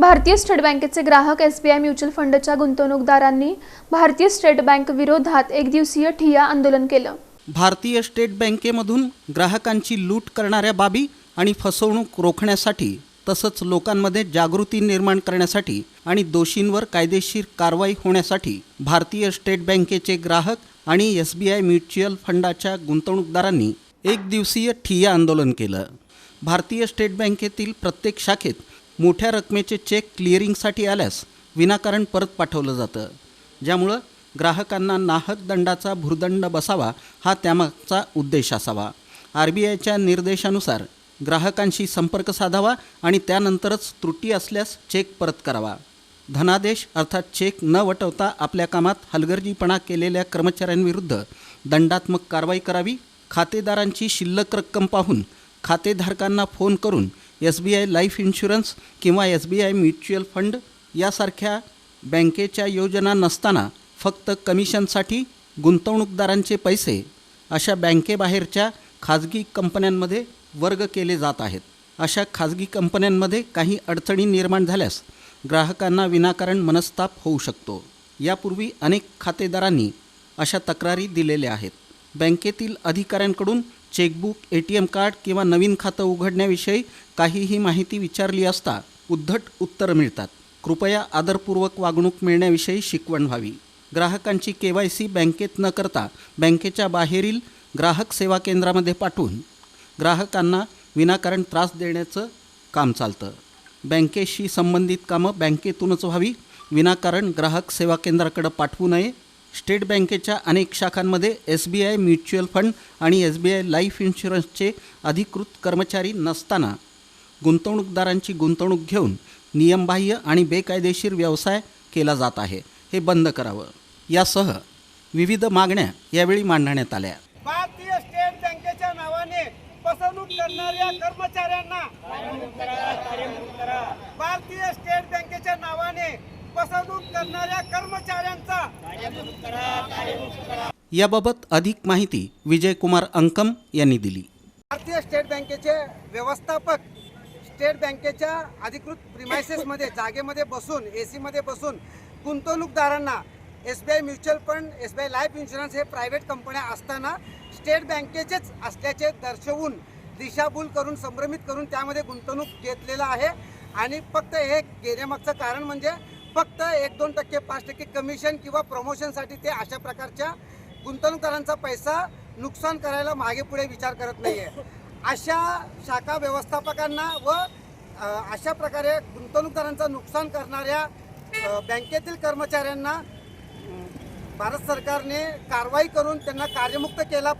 भारतीय स्टेट बँकेचे ग्राहक एस बी आय म्युच्युअल फंडच्या गुंतवणूकदारांनी भारतीय स्टेट बँक विरोधात एक दिवसीय ठिया आंदोलन केलं. भारतीय स्टेट बँकेमधून ग्राहकांची लूट करणाऱ्या बाबी आणि फसवणूक रोखण्यासाठी तसंच लोकांमध्ये जागृती निर्माण करण्यासाठी आणि दोषींवर कायदेशीर कारवाई होण्यासाठी भारतीय स्टेट बँकेचे ग्राहक आणि एस बी आय म्युच्युअल फंडाच्या गुंतवणूकदारांनी एक दिवसीय ठिय्या आंदोलन केलं. भारतीय स्टेट बँकेतील प्रत्येक शाखेत मोठ्या रकमेचे चेक क्लिअरिंगसाठी आल्यास विनाकारण परत पाठवलं जातं. ज्यामुळं ग्राहकांना नाहक दंडाचा भुर्दंड बसावा हा त्यामागचा उद्देश असावा. आर बी आयच्या निर्देशानुसार ग्राहकांशी संपर्क साधावा आणि त्यानंतरच त्रुटी असल्यास चेक परत करावा. धनादेश अर्थात चेक न वटवता आपल्या कामात हलगर्जीपणा केलेल्या कर्मचाऱ्यांविरुद्ध दंडात्मक कारवाई करावी. खातेदारांची शिल्लक रक्कम पाहून खातेधारकांना फोन करून S B I life insurance किंवा S B I mutual fund यासारख्या बँकेच्या योजना नसताना फक्त कमिशनसाठी गुंतवणूकदारांचे पैसे अशा बँकेबाहेरच्या खाजगी कंपन्यांमध्ये वर्ग केले जात आहेत. अशा खाजगी कंपन्यांमध्ये काही अडचणी निर्माण झाल्यास ग्राहकांना विनाकारण मनस्ताप होऊ शकतो. यापूर्वी अनेक खातेदारांनी अशा तक्रारी दिलेल्या आहेत. बँकेतील अधिकाऱ्यांकडून chequebook A T M card किंवा नवीन खातं उघडण्याविषयी काहीही माहिती विचारली असता उद्धट उत्तरं मिळतात. कृपया आदरपूर्वक वागणूक मिळण्याविषयी शिकवण व्हावी. ग्राहकांची के वाय सी बँकेत न करता बँकेच्या बाहेरील ग्राहक सेवा केंद्रामध्ये पाठवून ग्राहकांना विनाकारण त्रास देण्याचं काम चालतं. बँकेशी संबंधित कामं बँकेतूनच व्हावी. विनाकारण ग्राहक सेवा केंद्राकडे पाठवू नये. स्टेट बँकेच्या अनेक शाखांमध्ये S B I mutual fund आणि एस बी आय लाईफ इन्शुरन्सचे अधिकृत कर्मचारी नसताना गुंतवणूकदारांची गुंतवणूक घेऊन नियमबाह्य आणि बेकायदेशीर व्यवसाय केला जात आहे. हे बंद करावं. यासह विविध मागण्या यावेळी मांडण्यात आल्या. भारतीय स्टेट बँकेच्या नावाने फसवणूक करणाऱ्या कर्मचाऱ्यांना भारतीय स्टेट बँकेच्या नावाने फसवणूक करणाऱ्या कर्मचाऱ्यांचा. याबाबत अधिक माहिती विजयकुमार अंकम यांनी दिली. भारतीय स्टेट बँकेचे व्यवस्थापक स्टेट बँकेच्या अधिकृत प्रिमायसेसमध्ये जागेमध्ये बसून ए सीमध्ये बसून गुंतवणूकदारांना S B I mutual fund S B I life insurance हे प्रायव्हेट कंपन्या असताना स्टेट बँकेचेच असल्याचे दर्शवून दिशाभूल करून संभ्रमित करून त्यामध्ये गुंतवणूक घेतलेला आहे. आणि फक्त हे घेण्यामागचं कारण म्हणजे फक्त एक दोन टक्के पाच टक्के कमिशन किंवा प्रमोशनसाठी ते अशा प्रकारच्या गुंतवणूकदारांचा पैसा नुकसान करायला मागे पुढे विचार करत नाही आहे अशा शाखा व्यवस्थापकांना व अशा प्रकारे गुंतवणूकदारांचं नुकसान करणाऱ्या बँकेतील कर्मचाऱ्यांना भारत सरकारने कारवाई करून त्यांना कार्यमुक्त केला पाहिजे